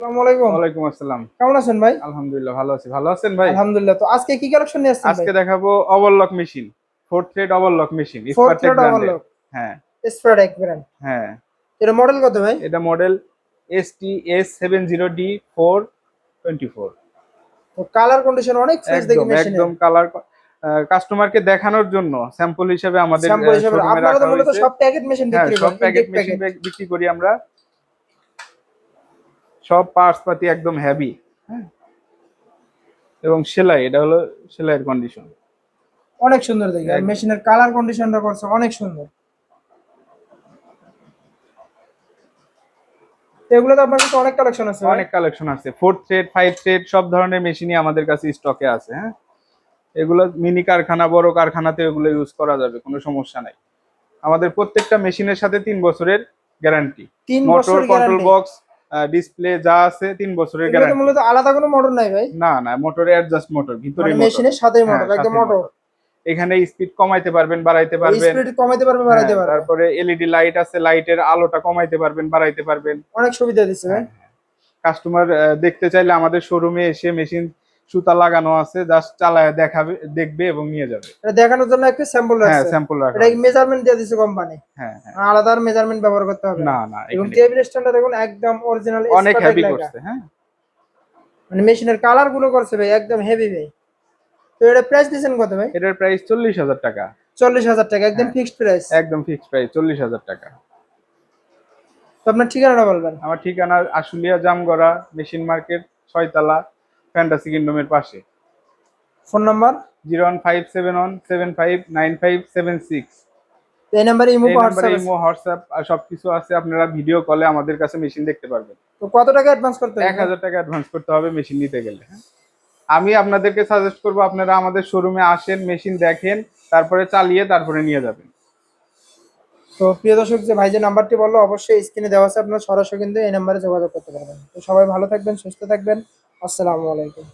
আসসালামু আলাইকুম। আসসালাম। কেমন আছেন ভাই? আলহামদুলিল্লাহ ভালো আছি। ভালো আছেন ভাই? আলহামদুলিল্লাহ। তো আজকে কি কালেকশন নিয়ে আসছেন আজকে দেখাবো overlock machine four thread overlock machine হ্যাঁ। ব্র্যান্ড হ্যাঁ। মডেল কত ভাই? এটা মডেল তো কালার কন্ডিশন অনেক ফ্রেশ দেখি একদম মেশিনে একদম কালার কাস্টমারকে দেখানোর জন্য স্যাম্পল হিসেবে আমাদের স্যাম্পল হিসেবে আপনারা তো মূলত সব প্যাকেট মেশিন হ্যাঁ সব প্যাকেট মেশিন বিক্রি করি আমরা। সব পার্টস পাতি একদম হেভি হ্যাঁ? এবং সেলাই এটা হলো সেলাইয়ের কন্ডিশন অনেক সুন্দর দেখি। আর মেশিনের কালার কন্ডিশনটা করছে অনেক সুন্দর। এগুলো তো আপনার কাছে অনেক কালেকশন আছে অনেক কালেকশন আছে। ফোর থ্রেড ফাইভ থ্রেড সব ধরনের মেশিনই আমাদের কাছে স্টকে আছে হ্যাঁ? এগুলো মিনি কারখানা বড় কারখানাতে এগুলো ইউজ করা যাবে কোনো সমস্যা নাই। আমাদের প্রত্যেকটা মেশিনের সাথে তিন বছরের guarantee motor control box display যা আছে তিন বছরের গ্যারান্টি মূলত আলাদা কোনো মোটর নাই ভাই। না না মোটরে অ্যাডজাস্ট মোটর ভিতরে মেশিনের হ্যাঁ, মোটর একদম মোটর এখানে স্পিড কমাইতে পারবেন বাড়াইতে পারবেন। স্পিড কমাইতে পারবেন বাড়াইতে পারবেন। তারপরে এলইডি লাইট আছে লাইটের আলোটা কমাইতে পারবেন বাড়াইতে পারবেন। অনেক সুবিধা দিচ্ছে ভাই। কাস্টমার দেখতে চাইলে আমাদের শোরুমে এসে মেশিন সুতা লাগানো আছে জাস্ট চালায় দেখাবে দেখবে এবং নিয়ে যাবে। এটা দেখানোর জন্য একটা স্যাম্পল হ্যাঁ স্যাম্পল রাখা এটা মেজারমেন্ট দিয়ে দিচ্ছে কোম্পানি হ্যাঁ হ্যাঁ। আলাদা মেজারমেন্ট ব্যবহার করতে হবে। না না এবং টেবিল স্ট্যান্ডটা দেখুন একদম অরিজিনাল অনেক হেভি করছে হ্যাঁ। মানে মেশিনের কালারগুলো করছে ভাই একদম হেভি ভাই। তো এটা প্রাইস দিচ্ছেন কত ভাই? এটার প্রাইস চল্লিশ হাজার টাকা। চল্লিশ হাজার টাকা একদম হ্যাঁ। ফিক্সড প্রাইস একদম ফিক্সড প্রাইস চল্লিশ হাজার টাকা। তো আপনার ঠিকানাটা বলবেন। আমার ঠিকানা আশুলিয়া জামগড়া মেশিন মার্কেট ছয়তলা ফ্যান্টাসি কিংডমের পাশে। Phone number zero one five seven one seven five nine five seven six এই নাম্বারে ইমো হোয়াটসঅ্যাপ ইমো হোয়াটসঅ্যাপ আর সবকিছু আছে আপনারা ভিডিও কলে আমাদের কাছে মেশিন দেখতে পারবেন। তো কত টাকা অ্যাডভান্স করতে হবে? হাজার টাকা অ্যাডভান্স করতে হবে মেশিন নিতে গেলে হ্যাঁ? আমি আপনাদেরকে সাজেস্ট করব আপনারা আমাদের শোরুমে আসেন মেশিন দেখেন তারপরে চালিয়ে তারপরে নিয়ে যাবেন। তো প্রিয় দর্শক যে ভাই যে নাম্বারটি বলল অবশ্যই স্ক্রিনে দেওয়া আছে আপনারা সরাসরি কিন্তু এই নাম্বারে যোগাযোগ করতে পারবেন। তো সবাই ভালো থাকবেন সুস্থ থাকবেন। আসসালামু আলাইকুম।